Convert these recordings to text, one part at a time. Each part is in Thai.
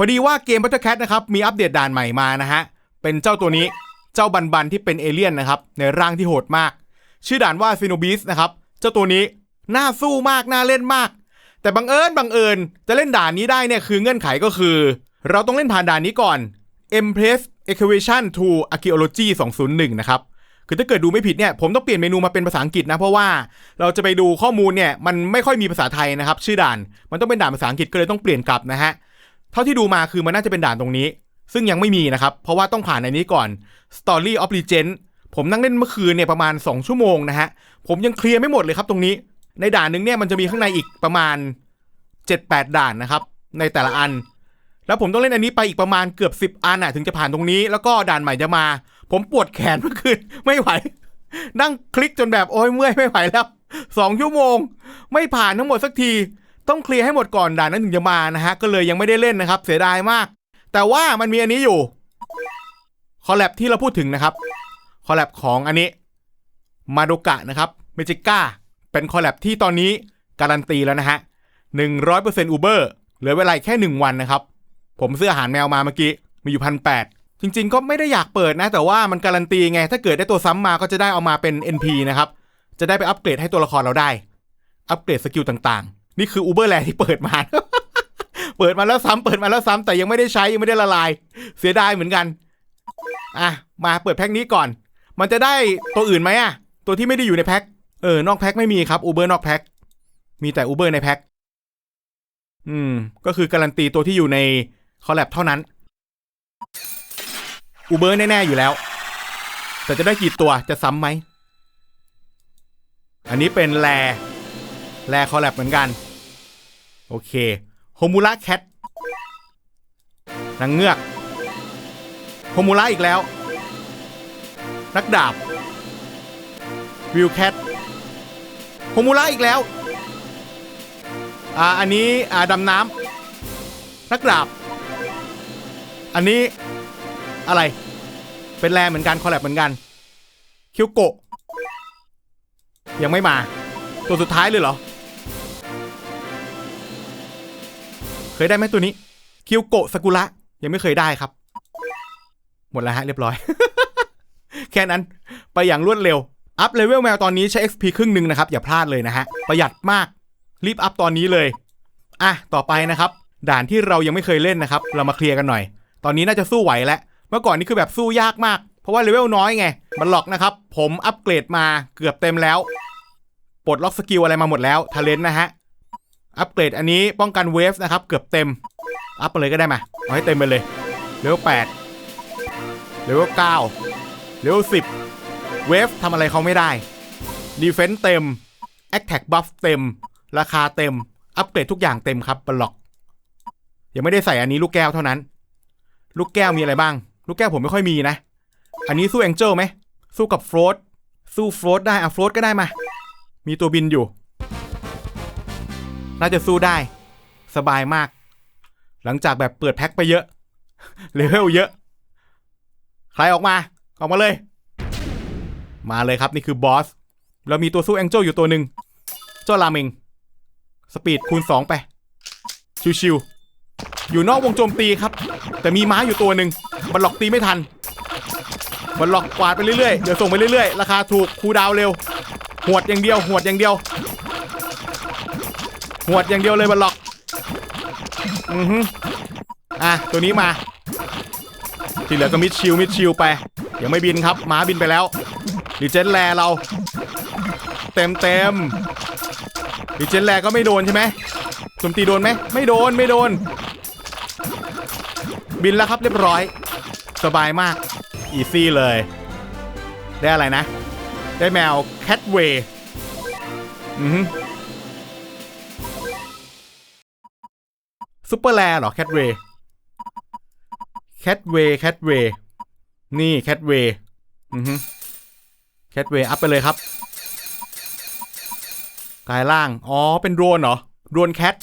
พอดีว่าเกม Battle Cat นะครับมีอัปเดตด่านใหม่มานะฮะ เป็นเจ้าตัวนี้เจ้าบันบันที่เป็นเอเลี่ยนนะครับ ในร่างที่โหดมาก ชื่อด่านว่าซิโนบิสนะครับ เจ้าตัวนี้น่าสู้มาก น่าเล่นมาก แต่บังเอิญบังเอิญจะเล่นด่านนี้ได้เนี่ยคือเงื่อนไขก็คือ เราต้องเล่นผ่านด่านนี้ก่อน Empress Excavation to Archaeology 201 นะครับคือถ้าเกิดดูไม่ผิดเนี่ยผมต้องเปลี่ยนเมนูมาเป็นภาษาอังกฤษนะเพราะว่าเราจะไปดูข้อมูลเนี่ยมันไม่ค่อยมีภาษาไทยนะครับ ชื่อด่านมันต้องเป็นด่านภาษาอังกฤษก็เลยต้องเปลี่ยนกลับนะฮะ เท่าที่ดูมาคือมันน่าจะเป็นด่านตรงนี้ ซึ่งยังไม่มีนะครับ เพราะว่าต้องผ่านในนี้ก่อน Story of Legend ผมนั่งเล่นเมื่อคืนเนี่ยประมาณ 2 ชั่วโมงนะฮะ ผมยังเคลียร์ไม่หมดเลยครับตรงนี้ ในด่านหนึงเนี่ยมันจะมีข้างในอีกประมาณ 7-8 ด่านนะครับ ในแต่ละอัน แล้วผมต้องเล่นอันนี้ไปอีกประมาณเกือบ 10 อันอะถึงจะผ่านตรงนี้ แล้วก็ด่านใหม่จะมา ผมปวดแขนเมื่อคืนไม่ไหว นั่งคลิกจนแบบโอ้ยเมื่อยไม่ไหวแล้วสองชั่วโมง ไม่ผ่านทั้งหมดสักที ต้องเคลียร์ให้หมดก่อนด่านนั้นถึงจะมานะฮะ ก็เลยยังไม่ได้เล่นนะครับ เสียดายมาก แต่ว่ามันมีอันนี้อยู่คอลแลบที่เราพูดถึงนะครับคอลแลบของอันนี้มาโดกะนะครับเมจิก้าเป็นคอลแลบที่ตอนนี้การันตีแล้วนะฮะหนึ่งร้อยเปอร์เซ็นต์อูเบอร์เหลือเวลาแค่หนึ่งวันนะครับ ผมซื้ออาหารแมวมาเมื่อกี้ มีอยู่พันแปดจริง ๆ ก็ไม่ได้อยากเปิดนะ แต่ว่ามันการันตีไง ถ้าเกิดได้ตัวซ้ำมาก็จะได้เอามาเป็น NP นะครับ จะได้ไปอัปเกรดให้ตัวละครเราได้ อัปเกรดสกิลต่างๆ นี่คือ Uber Land ที่เปิดมา เปิดมาแล้วซ้ำเปิดมาแล้วซ้ำแต่ยังไม่ได้ใช้ยังไม่ได้ละลาย เสียดายเหมือนกัน อะ มาเปิดแพ็คนี้ก่อน มันจะได้ตัวอื่นไหมอะ ตัวที่ไม่ได้อยู่ในแพ็คเออนอกแพ็คไม่มีครับ Uber นอกแพ็คมีแต่ Uber ในแพ็คอืม ก็คือการันตีตัวที่อยู่ในคอลแลบเท่านั้น Uber แน่ๆอยู่แล้ว แต่จะได้กี่ตัวจะซ้ำไหม อันนี้เป็นแรแรคอลแลบเหมือนกัน โอเคโฮมูระแคทนางเงือกโฮมูระอีกแล้ว นักดาบ วิวแคทโฮมูระอีกแล้ว อ่า อันนี้ อ่า ดำน้ำนักดาบ อันนี้อะไร เป็นแรเหมือนกัน คอลแลบเหมือนกัน คิวโกะยังไม่มา ตัวสุดท้ายเลยเหรอ เคยได้ไหมตัวนี้คิวโกะสกุระยังไม่เคยได้ครับ หมดแล้วฮะเรียบร้อย แค่นั้นไปอย่างรวดเร็ว อัพเลเวลแมวตอนนี้ใช้ XP ครึ่งหนึ่งนะครับ อย่าพลาดเลยนะฮะ ประหยัดมาก รีบอัพตอนนี้เลย อะ ต่อไปนะครับ ด่านที่เรายังไม่เคยเล่นนะครับ เรามาเคลียร์กันหน่อย ตอนนี้น่าจะสู้ไหวแล้ว เมื่อก่อนนี่คือแบบสู้ยากมาก เพราะว่าเลเวลน้อยไง มันหลอกนะครับ ผมอัปเกรดมาเกือบเต็มแล้ว ปลดล็อกสกิลอะไรมาหมดแล้วทาเลนต์นะฮะ อัปเกรดอันนี้ป้องกันเวฟนะครับ เกือบเต็ม อัพไปเลยก็ได้มาเอาให้เต็มไปเลยเลเวลแปดเลเวลเก้าเลเวลสิบเวฟทำอะไรเขาไม่ได้ดีเฟนต์เต็มแอคแท็กบัฟเต็ม ราคาเต็ม อัปเกรดทุกอย่างเต็มครับบล็อก ยังไม่ได้ใส่อันนี้ลูกแก้วเท่านั้น ลูกแก้วมีอะไรบ้าง ลูกแก้วผมไม่ค่อยมีนะ อันนี้สู้แองเจิลไหม สู้กับโฟลตสู้โฟลตได้อะโฟลตก็ได้มา มีตัวบินอยู่ น่าจะสู้ได้ สบายมาก หลังจากแบบเปิดแพ็คไปเยอะเลเวลเยอะ ใครออกมา ออกมาเลย มาเลยครับนี่คือบอสแล้วมีตัวสู้แองเจิลอยู่ตัวหนึ่งเจ้าราเมง สปีดคูณ 2 ไป ชิวๆอยู่นอกวงโจมตีครับ แต่มีม้าอยู่ตัวหนึ่งมันหลอกตีไม่ทันมันหลอกกวาดไปเรื่อยๆ เดี๋ยวส่งไปเรื่อยๆ ราคาถูกคูดาวเร็ว หวดอย่างเดียว หวดอย่างเดียว หวดอย่างเดียวเลยมันหลอกอือฮึอะตัวนี้มา ที่เหลือก็มิดชิลมิดชิลไป ยังไม่บินครับม้าบินไปแล้วดิเจนแลเรา เต็มเต็มดิเจนแลก็ไม่โดนใช่ไหมโจมตีโดนไหมไม่โดนไม่โดน บินแล้วครับเรียบร้อย สบายมากอีซี่เลย ได้อะไรนะ ได้แมวแคทเวย์อือฮึ ซูเปอร์แลเหรอแคทเวย์แคทเวย์แคทเวย์นี่แคทเวย์อือฮึแคทเวย์อัพไปเลยครับกายล่าง อ๋อ เป็นโดรนเหรอโดรนแคท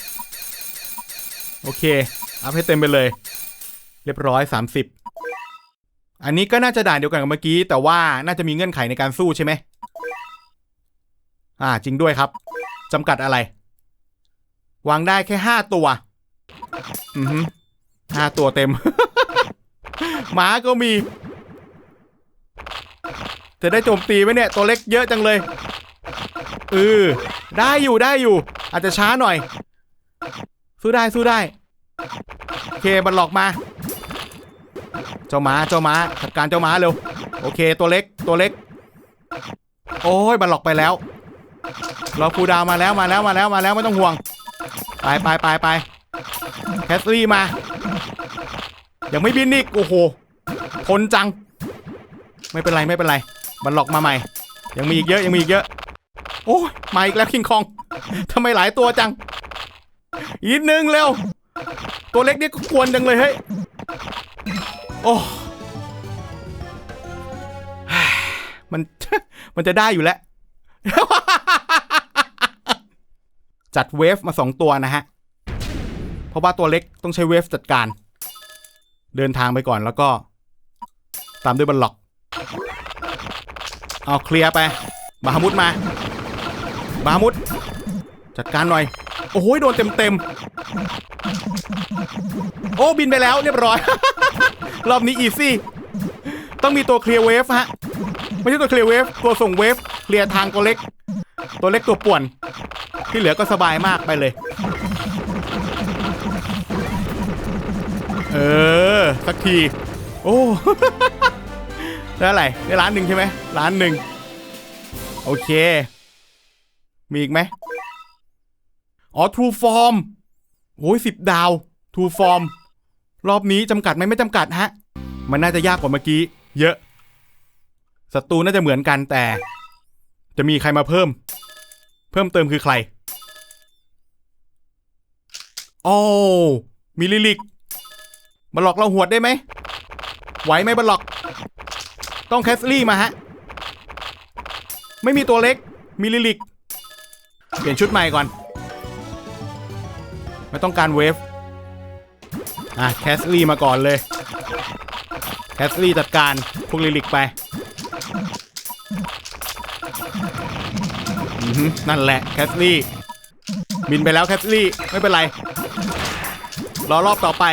โอเค อัพให้เต็มไปเลย เรียบร้อย 30 อันนี้ก็น่าจะด่านเดียวกันกับเมื่อกี้ แต่ว่าน่าจะมีเงื่อนไขในการสู้ใช่ไหม อ่า จริงด้วยครับจำกัดอะไร วางได้แค่ 5 ตัว อือฮึห้าตัวเต็ม หมาก็มี จะได้โจมตีไหมเนี่ย ตัวเล็กเยอะจังเลยเออได้อยู่ได้อยู่ อาจจะช้าหน่อย สู้ได้สู้ได้โอเคบันหลอกมา เจ้าหมาเจ้าหมาจัดการเจ้าหมาเร็วโอเค ตัวเล็กตัวเล็ก โอ้ยบันหลอกไปแล้วรอครูดาวมาแล้วมาแล้วมาแล้วมาแล้วไม่ต้องห่วง ไปไปไปไป แคสซี่มา ยังไม่บินอีก โอ้โห ทนจัง ไม่เป็นไรไม่เป็นไรบันหลอกมาใหม่ ยังมีอีกเยอะยังมีอีกเยอะ โอ้ยมาอีกแล้วคิงคองทำไมหลายตัวจัง อีกนึงเร็ว ตัวเล็กนี่ก็ควรจังเลยเฮ้ย โอ้ มัน มันจะได้อยู่แล้ว จัดเวฟมาสองตัวนะฮะ ราะว่าตัวเล็กต้องใช้เวฟจัดการ เดินทางไปก่อนแล้วก็ ตามด้วยบัลล็อก เอาเคลียร์ไป บาฮามุดมา บาฮามุดจัดการหน่อย โอ้โหโดนเต็มเต็มโอ้บินไปแล้วเรียบร้อย รอบนี้อีซี่ ต้องมีตัวเคลียร์เวฟฮะ ไม่ใช่ตัวเคลียร์เวฟ ตัวส่งเวฟ เคลียร์ทางตัวเล็ก ตัวเล็กตัวป่วน ที่เหลือก็สบายมากไปเลย เออ สักที โอ้ ได้อะไรได้ล้านหนึ่งใช่ไหมล้านหนึ่งโอเค มีอีกไหมอ๋อ True Form โอ้ยสิบดาว True Form รอบนี้จำกัดไหมไม่จำกัดฮะ มันน่าจะยากกว่าเมื่อกี้ เยอะศัตรูน่าจะเหมือนกันแต่ จะมีใครมาเพิ่ม เพิ่มเติมคือใคร โอ้มีลิลิกมาหลอกเราหวดได้ไหมไหวไหมบัลล็อก ต้องแคสลี่มาฮะ ไม่มีตัวเล็ก มีลิลิก เปลี่ยนชุดใหม่ก่อน ไม่ต้องการเวฟ อะแคสลี่มาก่อนเลย แคสลี่จัดการพวกลิลิกไปอือหือนั่นแหละแคสลี่บินไปแล้วแคสลี่ไม่เป็นไร รอรอบต่อไป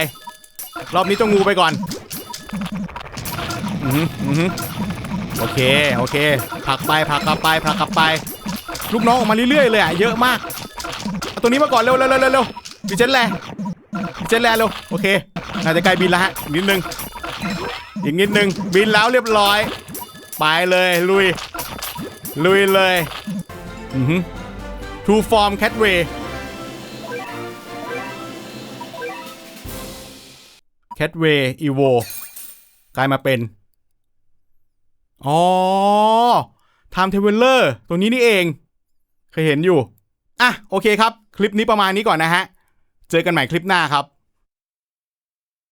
รอบนี้ต้องงูไปก่อนอือหืออือหือโอเคโอเคผักไปผักกลับไปผักกลับไป ลูกน้องออกมาเรื่อยๆเลยอะเยอะมากตัวนี้มาก่อนเร็วเร็วเร็วเร็วเร็วดิเจนแลดิเจนแลเร็วโอเคน่าจะใกล้บินแล้วฮะนิดนึงอีกนิดนึงบินแล้วเรียบร้อย ไปเลยลุยลุยเลยอือหือ True Form Catway Catway Evo กลายมาเป็น อ๋อ Time Traveler ตัวนี้นี่เอง เคยเห็นอยู่ อะ โอเคครับ คลิปนี้ประมาณนี้ก่อนนะฮะ เจอกันใหม่คลิปหน้าครับ